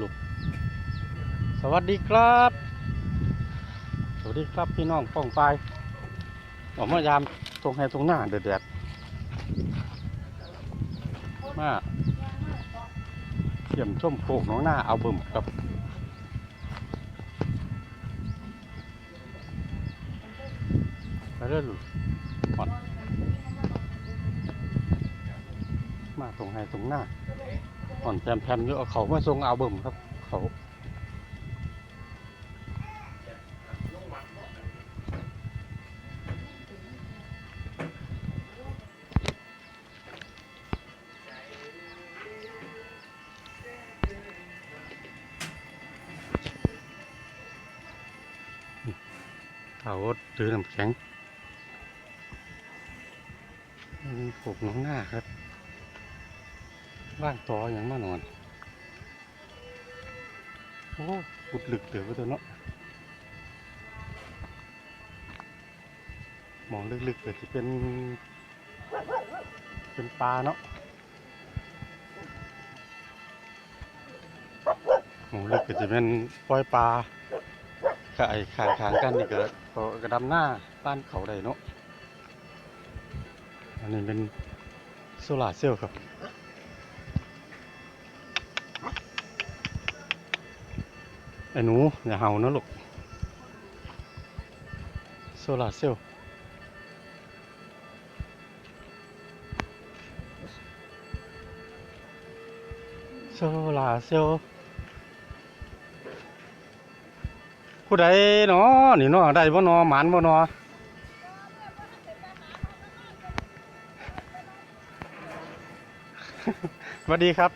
ลูกสวัสดีครับ สวัสดีครับพี่น้องป้องปายออกมายามตรงให้ตรงหน้าเด็ดๆมาเยี่ยมชมโคกน้องหน้าเอาเบิ่มกับไปเรื่อยลูกผ่อนมาตรงให้ตรงหน้า ผ่อนแพมๆเยอะเอาเขามาทรงเอาเบิ่มครับ เขาเขาถือน้ำแข็งอืมปลูกน้องหน้าครับ ว่างต่ออย่างมานอนโอ้ขุดลึกเดือดไปตัวเนาะมองลึกๆก็จะเป็น เป็นปลาเนาะมองลึกก็จะเป็นปล่อยปลาขายขางขางๆกันนี่ก็ก็กระดำหน้าบ้านเขาได้เนาะอันนี้เป็นโซลาเซลล์ครับ หนูอย่าเห่านะลูกโซลาเซลล์โซลาเซลล์ผู้ใดเนาะนี่เนาะได้บ่เนาะหมานบ่เนาะสวัสดีครับ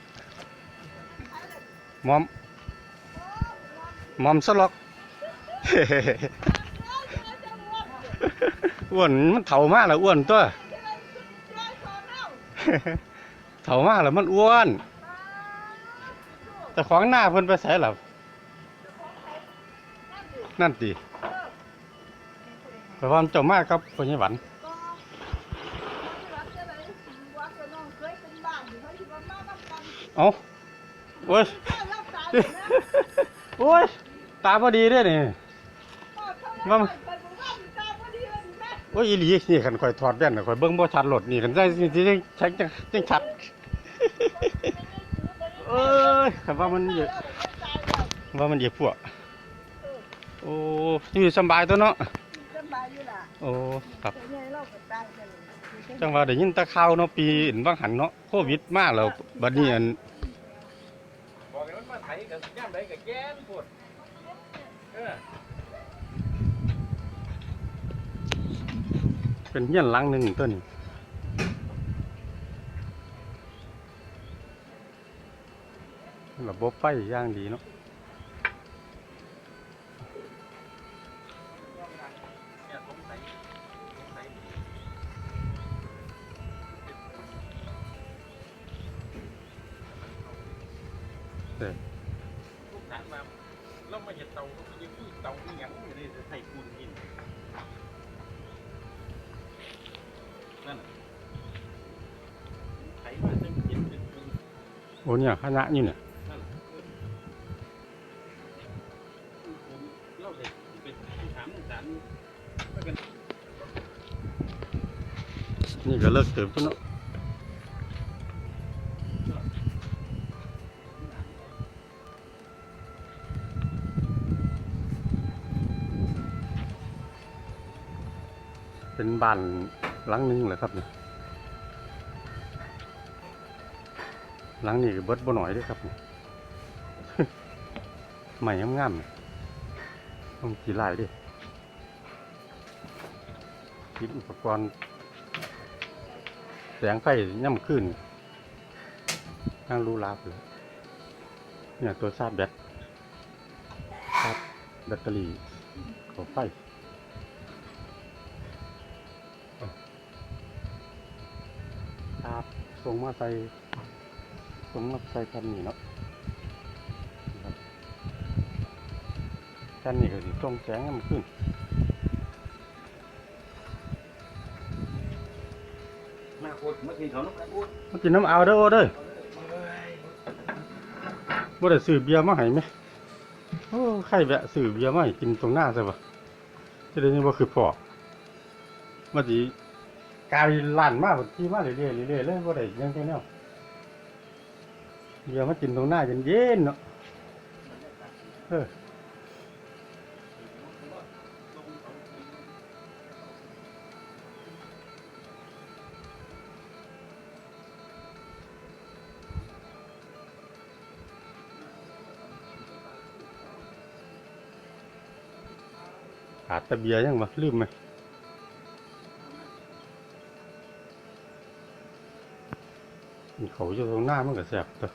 มอม มอมสลอกอ้วนมันเถ่ามากแล้วอ้วนตัวเถ่ามากแล้วมันอ้วน แต่ของหน้าเพิ่นไปใส่หรอนั่นดิเพราะว่ามันเจ้ามากครับพญหวันเอาโอ้ย โอ้ย ตาพอดีเด้อนี่โอ้ยอีหลีนี่คันข่อยถอดแว่นน่ะข่อยเบิ่งบ่ชัดโลดนี่คันใส่สิจังชัดจังจังชัด เอ้ยคันว่ามันเยอะว่ามันเยอะพวกโอ้อยู่สำบายตัวเนาะโอ้ ครับจังว่าได้ยินแตะข่าวเนาะปีอันว่างหันเนาะโควิดมาแล้วบัดนี้อันบอ กกันว่ามาไถกับย่ำไรกับแก้นปวดเออเป็นเฮียนหลังหนึ่งตัวนี้ระบบไฟอย่างดีเนาะ โอ้เนี่ยคณะนี่เนี่ยนี่ก็เลิกเติมตัวเนาะเป็นบ้านหลังนึงเหรอครับเนี่ย หลังนี้เบิดบ่หน่อยด้วยครับนี่ใหม่งามๆเนี่ยต้องกี่ลายดิคิดอุปกรณ์ แสงไฟย่ำขึ้นนั่งรูลาบเลยเนี่ยตัวชาร์จแบตชาร์จแบตเตอรี่ของไฟชาร์จส่งมาใส่ ส่งมาใส่แผ่นนี้เนาะครับแผ่นนี้ก็สิส่งแสงย่ำขึ้นมาโคตรมากินเขาน้ำมันพูดมากินน้ำเอาเด้อโอ้เด้อบ่ได้ซื้อเบียร์มาให้ไหมโอ้ใครแวะซื้อเบียร์มาให้กินตรงหน้าซะบ่จะได้นี่บ่คือพ่อมาสิกลายล้านมาบัดที่มาเรื่อยๆเรื่อยๆเลยบ่ได้หยังจังแนว เบียร์มากินตรงหน้าเย็นๆเนาะเออขาดตะเบียยังวะลืมไหมเขาอยู่ตรงหน้ามันก็แสบตัว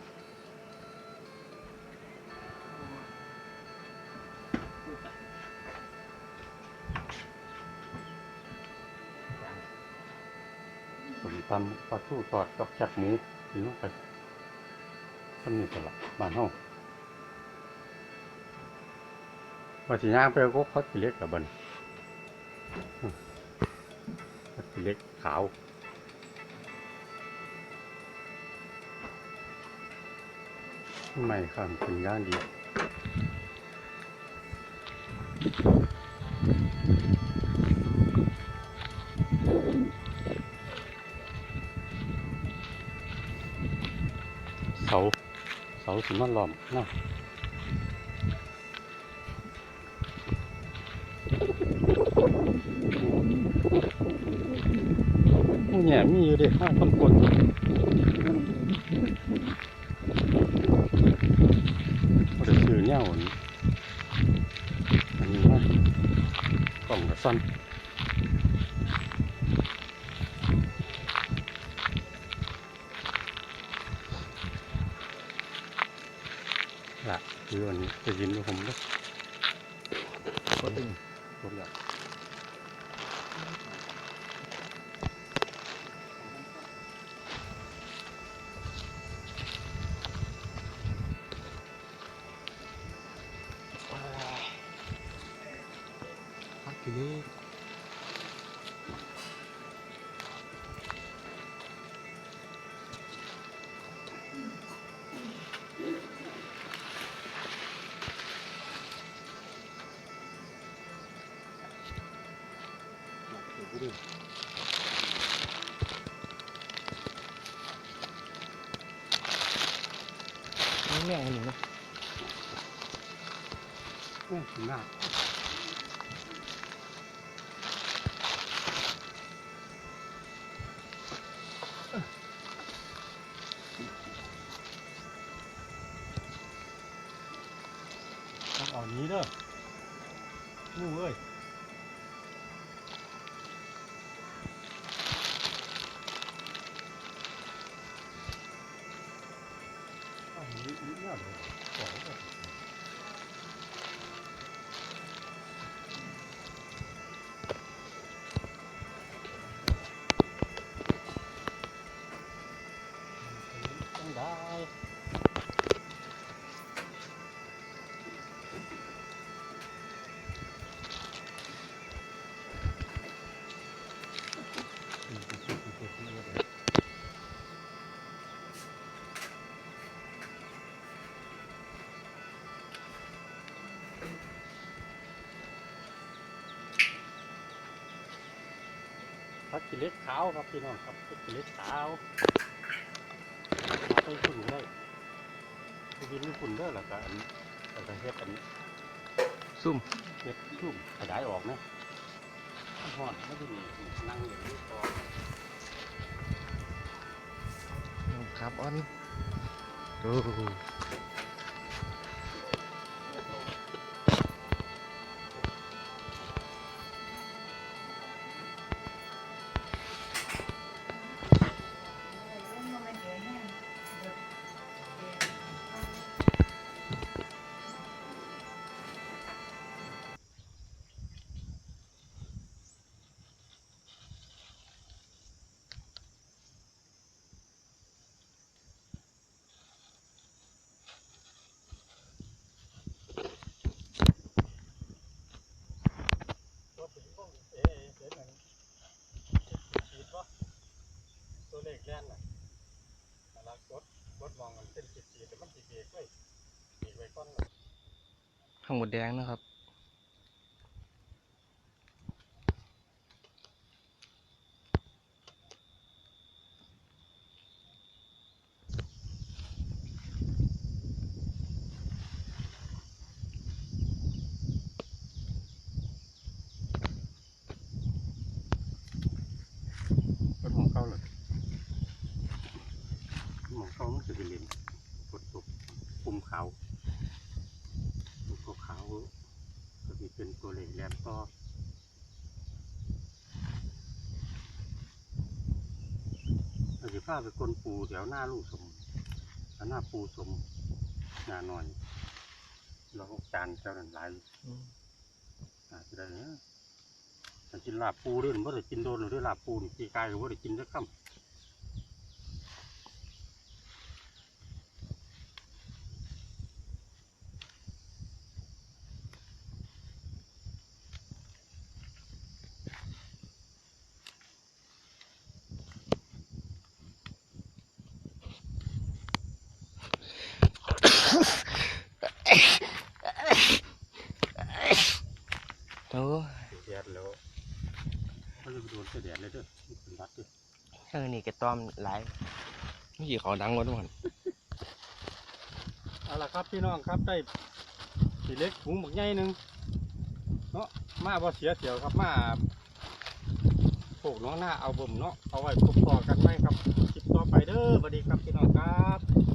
ตำปลาทูทอดกับแคบหมูกินลงไปคนนี้ก็ละบ้านห้องว่าสิย่างไปก็เขาสิเล็กกับบัดนเล็กขาวไม่ข้ามเป็นย่างดี สาสิมันล้อมนะผู้แง่มีอยู่เด็ห้าคนคนก็จะซื้อเนี่ยอันนี้นนี้ว่ากล่องกระสัน ละคืออันนี้จะยินดูผมด้วยกดดึงกดแล้วพักทีนี้ แม่งอันหนึ่งนะโอ้ถึงหน้าต้องเอานี้เด้อนู่เอ้ย นี้ พักกิเล็กขาวครับพี่น้องครับพักกิเล็กขาวมาไปฝุ่นได้ไปกินฝุ่นได้หรอกันแต่ก็เฮ็ดอันซุ่มเฮ็ดชุ่มขยายออกนะมันหอดไม่ได้มีนั่งอย่างนี้พอครับออนดู รถมองมันเป็นขีดขีแต่มันสีเบรกไว้ปิดไว้ก่อนข้างหมดแดงนะครับ ก็มองเข้าเลยมองเข้ามัน จะเป็นเลนฝนตกปุ่มขาวปุ่มขาวก็มีเป็นตัวเหล็กแหลมก็เราจะพาไปกลนปูแถวหน้าลูกสมหน้าปูสมหน้าหน่อยเราก็จานแถวนั้นหลอืมอาจจะได้เนี่ยมันกินลาบปูด้วยมันได้กินโดนหรือลาบปูนี่ปีกายก็ว่าได้กินสักคำโเขาจะไปโดนเสแดดเลยเด้อมันเป็นรัดเด้อเออนี่แกตอมหลายไม่กี่เขาดังกว่าทุกคนเอาละครับพี่น้องครับได้สีเล็กถุงบักใหญ่หนึ่งเนาะมาบ่เสียเสียวครับมาโผกน้องหน้าเอาบ่มเนาะเอาไว้พบต่อกันไหมครับคลิปต่อไปเด้อสวัสดีครับพี่น้องครับ